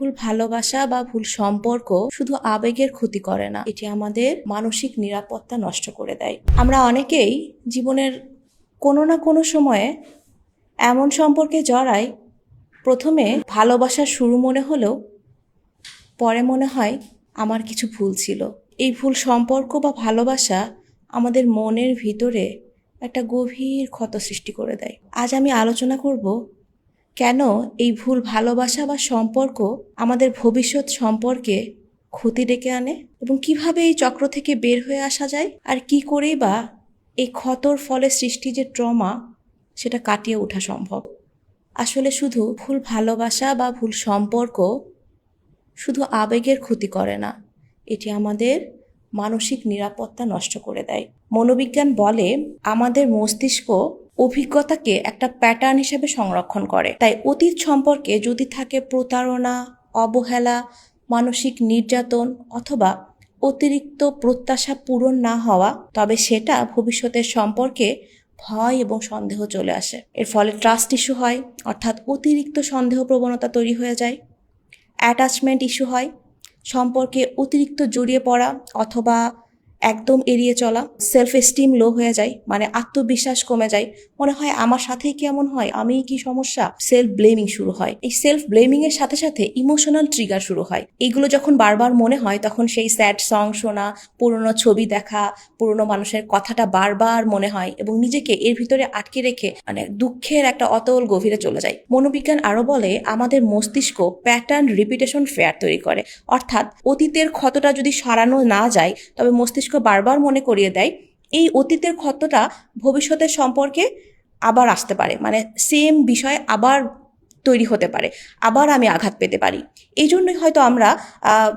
ভুল ভালোবাসা বা ভুল সম্পর্ক শুধু আবেগের ক্ষতি করে না, এটি আমাদের মানসিক নিরাপত্তা নষ্ট করে দেয়। আমরা অনেকেই জীবনের কোনো না কোনো সময়ে এমন সম্পর্কে জড়াই, প্রথমে ভালোবাসা শুরু মনে হলেও পরে মনে হয় আমার কিছু ভুল ছিল। এই ভুল সম্পর্ক বা ভালোবাসা আমাদের মনের ভিতরে একটা গভীর ক্ষত সৃষ্টি করে দেয়। আজ আমি আলোচনা করব কেন এই ভুল ভালোবাসা বা সম্পর্ক আমাদের ভবিষ্যৎ সম্পর্কে ক্ষতি ডেকে আনে? এবং কীভাবে এই চক্র থেকে বের হয়ে আসা যায়? আর কি করেই বা এই ক্ষতর ফলে সৃষ্টি যে ট্রমা, সেটা কাটিয়ে ওঠা সম্ভব? আসলে শুধু ভুল ভালোবাসা বা ভুল সম্পর্ক শুধু আবেগের ক্ষতি করে না, এটি আমাদের মানসিক নিরাপত্তা নষ্ট করে দেয়। মনোবিজ্ঞান বলে আমাদের মস্তিষ্ক অভিজ্ঞতাকে একটা প্যাটার্ন হিসেবে সংরক্ষণ করে। তাই অতীত সম্পর্কে যদি থাকে প্রতারণা, অবহেলা, মানসিক নির্যাতন অথবা অতিরিক্ত প্রত্যাশা পূরণ না হওয়া, তবে সেটা ভবিষ্যতের সম্পর্কে ভয় এবং সন্দেহ চলে আসে। এর ফলে ট্রাস্ট ইস্যু হয়, অর্থাৎ অতিরিক্ত সন্দেহ প্রবণতা তৈরি হয়ে যায়। অ্যাটাচমেন্ট ইস্যু হয়, সম্পর্কে অতিরিক্ত জড়িয়ে পড়া অথবা একদম এড়িয়ে চলা সেলফ এস্টিম লো হয়ে যায় মানে আত্মবিশ্বাস কমে যায়। মনে হয় আমার সাথেই কেমন হয়? আমি কি সমস্যা? সেলফ ব্লেমিং শুরু হয়। এই সেলফ ব্লেমিং এর সাথে সাথে ইমোশনাল ট্রিগার শুরু হয়। এগুলো যখন বারবার মনে হয়, তখন সেই স্যাড সং শোনা, পুরনো ছবি দেখা, পুরনো মানুষের কথাটা বারবার মনে হয় এবং নিজেকে এর ভিতরে আটকে রেখে মানে দুঃখের একটা অতল গভীরে চলে যায়। মনোবিজ্ঞান আরও বলে, আমাদের মস্তিষ্ক প্যাটার্ন রিপিটেশন ফেয়ার তৈরি করে। অর্থাৎ অতীতের ক্ষতটা যদি সারানো না যায়, তবে মস্তিষ্ক বারবার মনে করিয়ে দেয়, এই অতীতের ক্ষতটা ভবিষ্যতের সম্পর্কে আবার আসতে পারে। মানে সেম বিষয় আবার তৈরি হতে পারে। আবার আমি আঘাত পেতে পারি। এই জন্যই হয়তো আমরা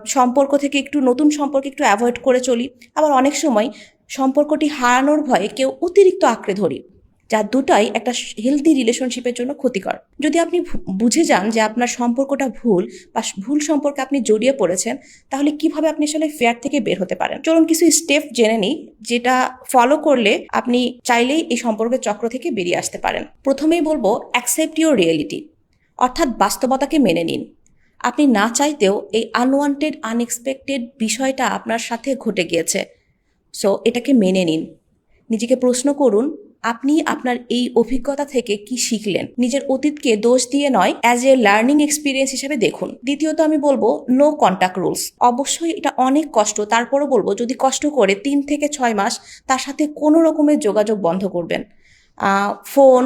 সম্পর্ক থেকে একটু, নতুন সম্পর্কে একটু অ্যাভয়েড করে চলি। আবার অনেক সময় সম্পর্কটি হারানোর ভয়ে কেউ অতিরিক্ত আঁকড়ে ধরি। যা দুটাই একটা হেলদি রিলেশনশিপের জন্য ক্ষতিকর। যদি আপনি বুঝে যান যে আপনার সম্পর্কটা ভুল বা ভুল সম্পর্কে আপনি জড়িয়ে পড়েছেন, তাহলে কীভাবে আপনি আসলে ফেয়ার থেকে বের হতে পারেন? চলুন কিছু স্টেপ জেনে নিই, যেটা ফলো করলে আপনি চাইলেই এই সম্পর্কের চক্র থেকে বেরিয়ে আসতে পারেন। প্রথমেই বলব অ্যাকসেপ্ট ইউর রিয়েলিটি অর্থাৎ বাস্তবতাকে মেনে নিন। আপনি না চাইতেও এই আনওয়ান্টেড আনএক্সপেক্টেড বিষয়টা আপনার সাথে ঘটে গিয়েছে। সো এটাকে মেনে নিন। নিজেকে প্রশ্ন করুন আপনি আপনার এই অভিজ্ঞতা থেকে কি শিখলেন? নিজের অতীতকে দোষ দিয়ে নয় অ্যাজ এ লার্নিং এক্সপিরিয়েন্স হিসেবে দেখুন। দ্বিতীয়ত আমি বলব নো কন্ট্যাক্ট রুলস অবশ্যই এটা অনেক কষ্ট, তারপরও বলব, যদি কষ্ট করে তিন থেকে ছয় মাস, তার সাথে কোনো রকমের যোগাযোগ বন্ধ করবেন। ফোন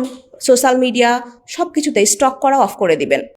সোশ্যাল মিডিয়া সব কিছুতেই স্টক করা অফ করে দিবেন।